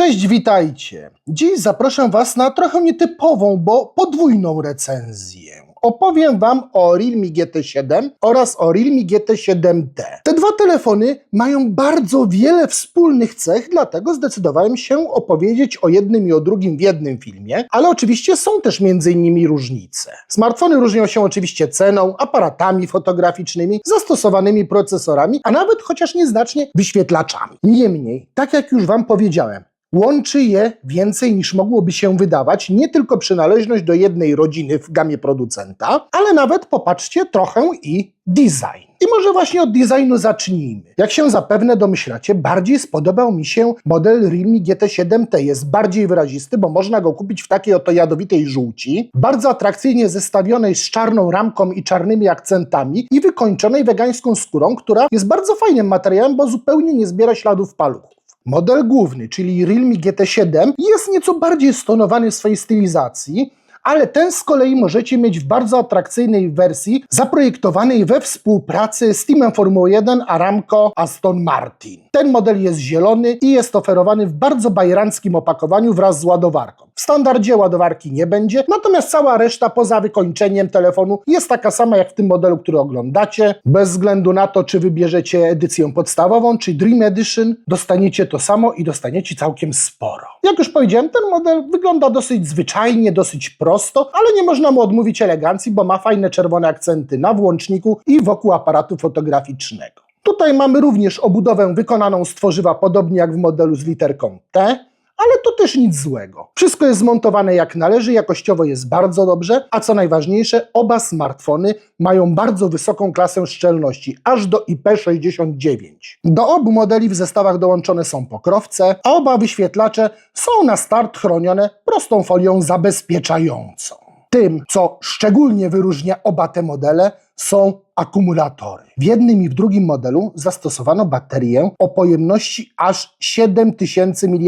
Cześć, witajcie. Dziś zaproszę Was na trochę nietypową, bo podwójną recenzję. Opowiem Wam o Realme GT7 oraz o Realme GT7T. Te dwa telefony mają bardzo wiele wspólnych cech, dlatego zdecydowałem się opowiedzieć o jednym i o drugim w jednym filmie, ale oczywiście są też między innymi różnice. Smartfony różnią się oczywiście ceną, aparatami fotograficznymi, zastosowanymi procesorami, a nawet chociaż nieznacznie wyświetlaczami. Niemniej, tak jak już Wam powiedziałem, Łączy je więcej niż mogłoby się wydawać, nie tylko przynależność do jednej rodziny w gamie producenta, ale nawet popatrzcie trochę i design. I może właśnie od designu zacznijmy. Jak się zapewne domyślacie, bardziej spodobał mi się model Realme GT7T. Jest bardziej wyrazisty, bo można go kupić w takiej oto jadowitej żółci, bardzo atrakcyjnie zestawionej z czarną ramką i czarnymi akcentami i wykończonej wegańską skórą, która jest bardzo fajnym materiałem, bo zupełnie nie zbiera śladów paluchów. Model główny, czyli Realme GT7, jest nieco bardziej stonowany w swojej stylizacji, ale ten z kolei możecie mieć w bardzo atrakcyjnej wersji zaprojektowanej we współpracy z teamem Formuły 1 Aramco Aston Martin. Ten model jest zielony i jest oferowany w bardzo bajeranckim opakowaniu wraz z ładowarką. W standardzie ładowarki nie będzie, natomiast cała reszta poza wykończeniem telefonu jest taka sama jak w tym modelu, który oglądacie. Bez względu na to, czy wybierzecie edycję podstawową, czy Dream Edition, dostaniecie to samo i dostaniecie całkiem sporo. Jak już powiedziałem, ten model wygląda dosyć zwyczajnie, dosyć prosto, ale nie można mu odmówić elegancji, bo ma fajne czerwone akcenty na włączniku i wokół aparatu fotograficznego. Tutaj mamy również obudowę wykonaną z tworzywa podobnie jak w modelu z literką T, ale to też nic złego. Wszystko jest zmontowane jak należy, jakościowo jest bardzo dobrze, a co najważniejsze, oba smartfony mają bardzo wysoką klasę szczelności, aż do IP69. Do obu modeli w zestawach dołączone są pokrowce, a oba wyświetlacze są na start chronione prostą folią zabezpieczającą. Tym, co szczególnie wyróżnia oba te modele, są akumulatory. W jednym i w drugim modelu zastosowano baterię o pojemności aż 7000 mAh.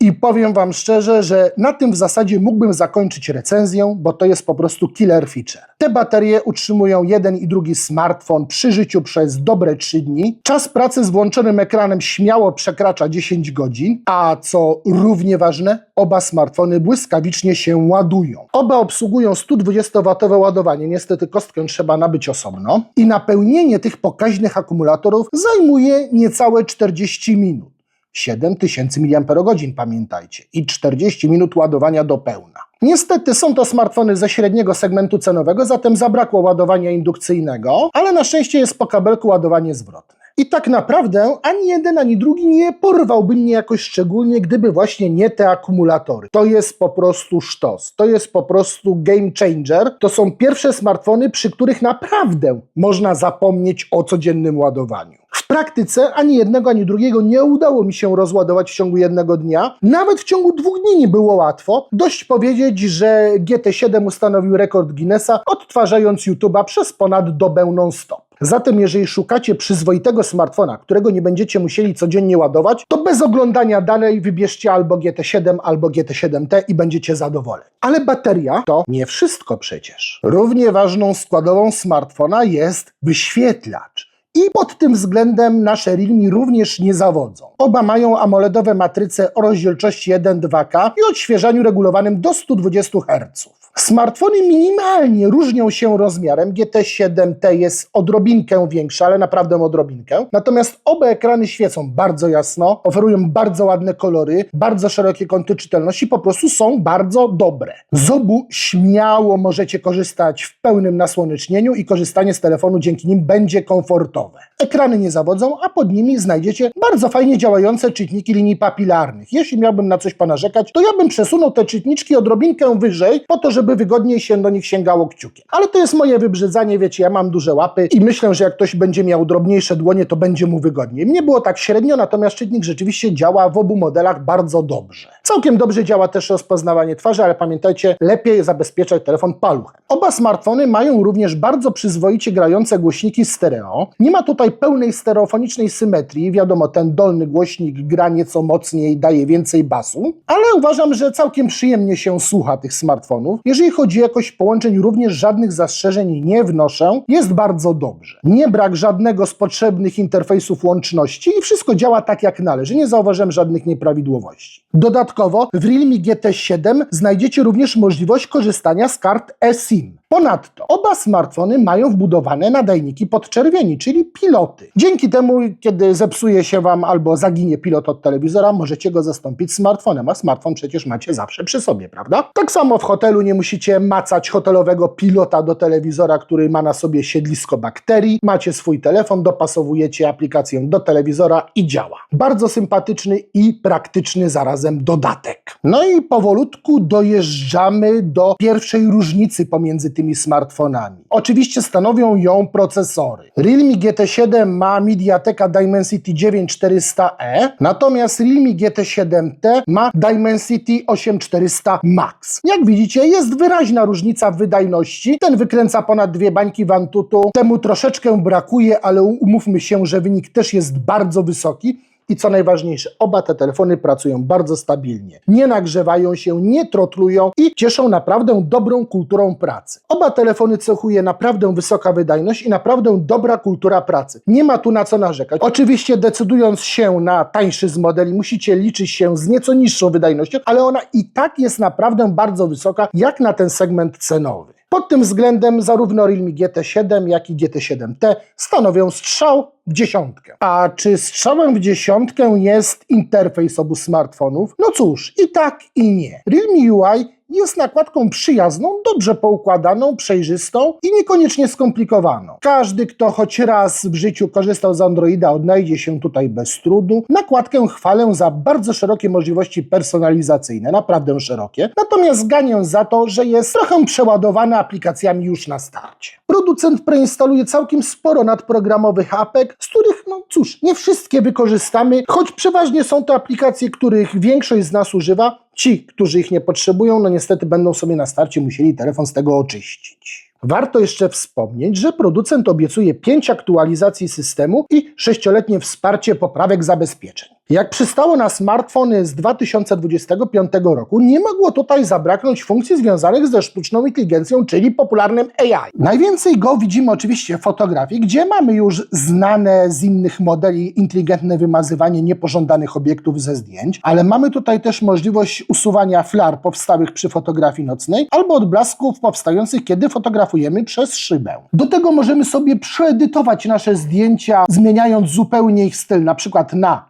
I powiem Wam szczerze, że na tym w zasadzie mógłbym zakończyć recenzję, bo to jest po prostu killer feature. Te baterie utrzymują jeden i drugi smartfon przy życiu przez dobre 3 dni. Czas pracy z włączonym ekranem śmiało przekracza 10 godzin, a co równie ważne, oba smartfony błyskawicznie się ładują. Oba obsługują 120W ładowanie, niestety kostkę trzeba nabyć osobno i napełnienie tych pokaźnych akumulatorów zajmuje niecałe 40 minut. 7000 mAh pamiętajcie i 40 minut ładowania do pełna. Niestety są to smartfony ze średniego segmentu cenowego, zatem zabrakło ładowania indukcyjnego, ale na szczęście jest po kabelku ładowanie zwrotne. I tak naprawdę ani jeden, ani drugi nie porwałby mnie jakoś szczególnie, gdyby właśnie nie te akumulatory. To jest po prostu sztos. To jest po prostu game changer. To są pierwsze smartfony, przy których naprawdę można zapomnieć o codziennym ładowaniu. W praktyce ani jednego, ani drugiego nie udało mi się rozładować w ciągu jednego dnia. Nawet w ciągu dwóch dni nie było łatwo. Dość powiedzieć, że GT7 ustanowił rekord Guinnessa, odtwarzając YouTube'a przez ponad dobę non-stop. Zatem jeżeli szukacie przyzwoitego smartfona, którego nie będziecie musieli codziennie ładować, to bez oglądania dalej wybierzcie albo GT7, albo GT7T i będziecie zadowoleni. Ale bateria to nie wszystko przecież. Równie ważną składową smartfona jest wyświetlacz. I pod tym względem nasze Realme również nie zawodzą. Oba mają AMOLEDowe matryce o rozdzielczości 1.2K i odświeżaniu regulowanym do 120 Hz. Smartfony minimalnie różnią się rozmiarem. GT7T jest odrobinkę większy, ale naprawdę odrobinkę. Natomiast oba ekrany świecą bardzo jasno, oferują bardzo ładne kolory, bardzo szerokie kąty czytelności, po prostu są bardzo dobre. Z obu śmiało możecie korzystać w pełnym nasłonecznieniu i korzystanie z telefonu dzięki nim będzie komfortowe. all that. Ekrany nie zawodzą, a pod nimi znajdziecie bardzo fajnie działające czytniki linii papilarnych. Jeśli miałbym na coś ponarzekać, to ja bym przesunął te czytniczki odrobinkę wyżej, po to, żeby wygodniej się do nich sięgało kciukiem. Ale to jest moje wybrzydzanie, wiecie, ja mam duże łapy i myślę, że jak ktoś będzie miał drobniejsze dłonie, to będzie mu wygodniej. Mnie było tak średnio, natomiast czytnik rzeczywiście działa w obu modelach bardzo dobrze. Całkiem dobrze działa też rozpoznawanie twarzy, ale pamiętajcie, lepiej zabezpieczać telefon paluchem. Oba smartfony mają również bardzo przyzwoicie grające głośniki stereo. Nie ma tutaj tutaj pełnej stereofonicznej symetrii. Wiadomo, ten dolny głośnik gra nieco mocniej, daje więcej basu, ale uważam, że całkiem przyjemnie się słucha tych smartfonów. Jeżeli chodzi o jakość połączeń, również żadnych zastrzeżeń nie wnoszę. Jest bardzo dobrze. Nie brak żadnego z potrzebnych interfejsów łączności i wszystko działa tak jak należy. Nie zauważyłem żadnych nieprawidłowości. Dodatkowo w Realme GT7 znajdziecie również możliwość korzystania z kart eSIM. Ponadto oba smartfony mają wbudowane nadajniki podczerwieni, czyli piloty. Dzięki temu, kiedy zepsuje się Wam albo zaginie pilot od telewizora, możecie go zastąpić smartfonem, a smartfon przecież macie zawsze przy sobie, prawda? Tak samo w hotelu nie musicie macać hotelowego pilota do telewizora, który ma na sobie siedlisko bakterii. Macie swój telefon, dopasowujecie aplikację do telewizora i działa. Bardzo sympatyczny i praktyczny zarazem dodatek. No i powolutku dojeżdżamy do pierwszej różnicy pomiędzy tymi smartfonami. Oczywiście stanowią ją procesory. Realme GT7 ma MediaTeka Dimensity 9400E, natomiast Realme GT7T ma Dimensity 8400 Max. Jak widzicie, jest wyraźna różnica w wydajności. Ten wykręca ponad dwie bańki Wantutu, temu troszeczkę brakuje, ale umówmy się, że wynik też jest bardzo wysoki. I co najważniejsze, oba te telefony pracują bardzo stabilnie. Nie nagrzewają się, nie trotlują i cieszą naprawdę dobrą kulturą pracy. Oba telefony cechuje naprawdę wysoka wydajność i naprawdę dobra kultura pracy. Nie ma tu na co narzekać. Oczywiście decydując się na tańszy z modeli, musicie liczyć się z nieco niższą wydajnością, ale ona i tak jest naprawdę bardzo wysoka, jak na ten segment cenowy. Pod tym względem zarówno Realme GT7, jak i GT7T stanowią strzał w dziesiątkę. A czy strzałem w dziesiątkę jest interfejs obu smartfonów? No cóż, i tak, i nie. Realme UI jest nakładką przyjazną, dobrze poukładaną, przejrzystą i niekoniecznie skomplikowaną. Każdy, kto choć raz w życiu korzystał z Androida, odnajdzie się tutaj bez trudu. Nakładkę chwalę za bardzo szerokie możliwości personalizacyjne, naprawdę szerokie. Natomiast ganię za to, że jest trochę przeładowana aplikacjami już na starcie. Producent preinstaluje całkiem sporo nadprogramowych apek, z których, no cóż, nie wszystkie wykorzystamy, choć przeważnie są to aplikacje, których większość z nas używa. Ci, którzy ich nie potrzebują, no niestety będą sobie na starcie musieli telefon z tego oczyścić. Warto jeszcze wspomnieć, że producent obiecuje 5 aktualizacji systemu i 6-letnie wsparcie poprawek zabezpieczeń. Jak przystało na smartfony z 2025 roku, nie mogło tutaj zabraknąć funkcji związanych ze sztuczną inteligencją, czyli popularnym AI. Najwięcej go widzimy oczywiście w fotografii, gdzie mamy już znane z innych modeli inteligentne wymazywanie niepożądanych obiektów ze zdjęć, ale mamy tutaj też możliwość usuwania flar powstałych przy fotografii nocnej albo odblasków powstających, kiedy fotografujemy przez szybę. Do tego możemy sobie przeedytować nasze zdjęcia, zmieniając zupełnie ich styl, na przykład na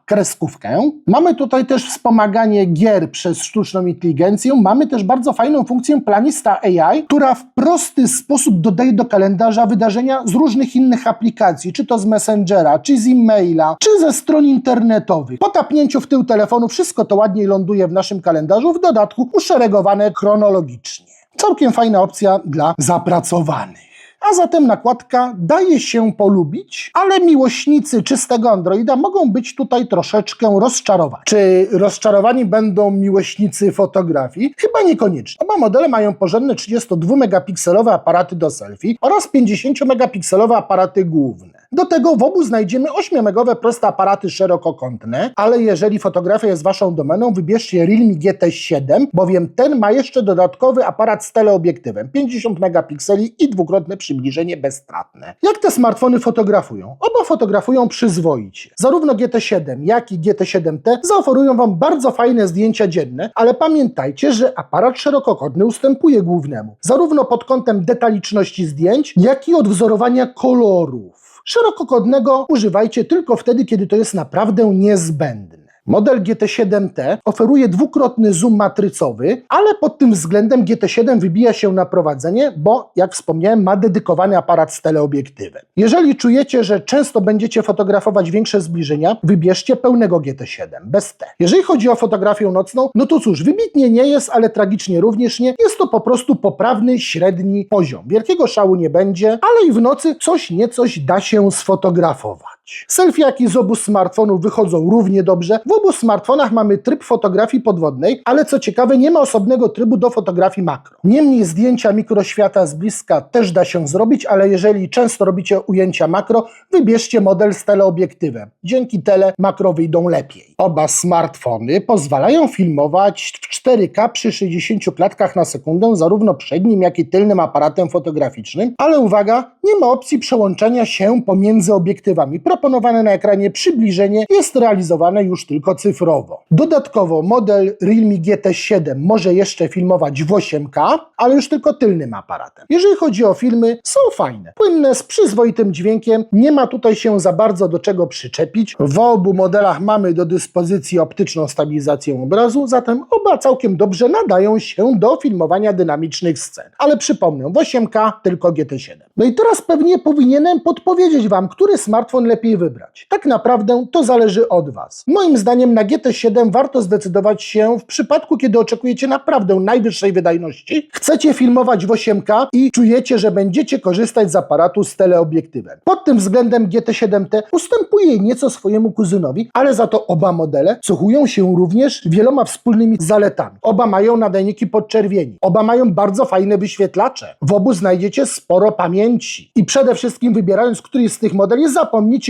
Mamy tutaj też wspomaganie gier przez sztuczną inteligencję. Mamy też bardzo fajną funkcję Planista AI, która w prosty sposób dodaje do kalendarza wydarzenia z różnych innych aplikacji, czy to z Messengera, czy z e-maila, czy ze stron internetowych. Po tapnięciu w tył telefonu wszystko to ładnie ląduje w naszym kalendarzu, w dodatku uszeregowane chronologicznie. Całkiem fajna opcja dla zapracowanych. A zatem nakładka daje się polubić, ale miłośnicy czystego Androida mogą być tutaj troszeczkę rozczarowani. Czy rozczarowani będą miłośnicy fotografii? Chyba niekoniecznie. Oba modele mają porządne 32-megapikselowe aparaty do selfie oraz 50-megapikselowe aparaty główne. Do tego w obu znajdziemy 8-megowe proste aparaty szerokokątne, ale jeżeli fotografia jest Waszą domeną, wybierzcie Realme GT7, bowiem ten ma jeszcze dodatkowy aparat z teleobiektywem, 50 megapikseli i dwukrotne przybliżenie bezstratne. Jak te smartfony fotografują? Oba fotografują przyzwoicie. Zarówno GT7, jak i GT7T zaoferują Wam bardzo fajne zdjęcia dzienne, ale pamiętajcie, że aparat szerokokątny ustępuje głównemu, zarówno pod kątem detaliczności zdjęć, jak i odwzorowania kolorów. Szerokokątnego używajcie tylko wtedy, kiedy to jest naprawdę niezbędne. Model GT7T oferuje dwukrotny zoom matrycowy, ale pod tym względem GT7 wybija się na prowadzenie, bo jak wspomniałem, ma dedykowany aparat z teleobiektywem. Jeżeli czujecie, że często będziecie fotografować większe zbliżenia, wybierzcie pełnego GT7 bez T. Jeżeli chodzi o fotografię nocną, no to cóż, wybitnie nie jest, ale tragicznie również nie. Jest to po prostu poprawny, średni poziom. Wielkiego szału nie będzie, ale i w nocy coś niecoś da się sfotografować. Selfiaki z obu smartfonów wychodzą równie dobrze. W obu smartfonach mamy tryb fotografii podwodnej, ale co ciekawe, nie ma osobnego trybu do fotografii makro. Niemniej zdjęcia mikroświata z bliska też da się zrobić, ale jeżeli często robicie ujęcia makro, wybierzcie model z teleobiektywem. Dzięki tele makro wyjdą lepiej. Oba smartfony pozwalają filmować w 4K przy 60 klatkach na sekundę zarówno przednim, jak i tylnym aparatem fotograficznym, ale uwaga, nie ma opcji przełączania się pomiędzy obiektywami. Proponowane na ekranie przybliżenie jest realizowane już tylko cyfrowo. Dodatkowo model Realme GT7 może jeszcze filmować w 8K, ale już tylko tylnym aparatem. Jeżeli chodzi o filmy, są fajne. Płynne, z przyzwoitym dźwiękiem, nie ma tutaj się za bardzo do czego przyczepić. W obu modelach mamy do dyspozycji optyczną stabilizację obrazu, zatem oba całkiem dobrze nadają się do filmowania dynamicznych scen. Ale przypomnę, w 8K tylko GT7. No i teraz pewnie powinienem podpowiedzieć Wam, który smartfon lepiej wybrać. Tak naprawdę to zależy od Was. Moim zdaniem na GT7 warto zdecydować się w przypadku, kiedy oczekujecie naprawdę najwyższej wydajności, chcecie filmować w 8K i czujecie, że będziecie korzystać z aparatu z teleobiektywem. Pod tym względem GT7T ustępuje nieco swojemu kuzynowi, ale za to oba modele cechują się również wieloma wspólnymi zaletami. Oba mają nadajniki podczerwieni, oba mają bardzo fajne wyświetlacze. W obu znajdziecie sporo pamięci. I przede wszystkim wybierając któryś z tych modeli,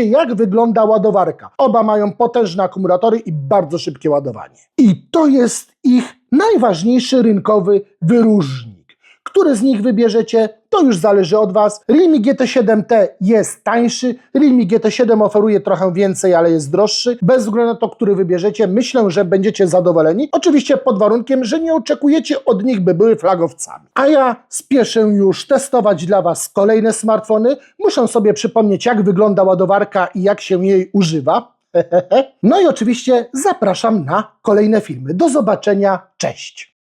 jak wygląda ładowarka. Oba mają potężne akumulatory i bardzo szybkie ładowanie. I to jest ich najważniejszy rynkowy wyróżnik. Który z nich wybierzecie, to już zależy od Was. Realme GT7T jest tańszy, Realme GT7 oferuje trochę więcej, ale jest droższy. Bez względu na to, który wybierzecie, myślę, że będziecie zadowoleni. Oczywiście pod warunkiem, że nie oczekujecie od nich, by były flagowcami. A ja spieszę już testować dla Was kolejne smartfony. Muszę sobie przypomnieć, jak wygląda ładowarka i jak się jej używa. No i oczywiście zapraszam na kolejne filmy. Do zobaczenia, cześć!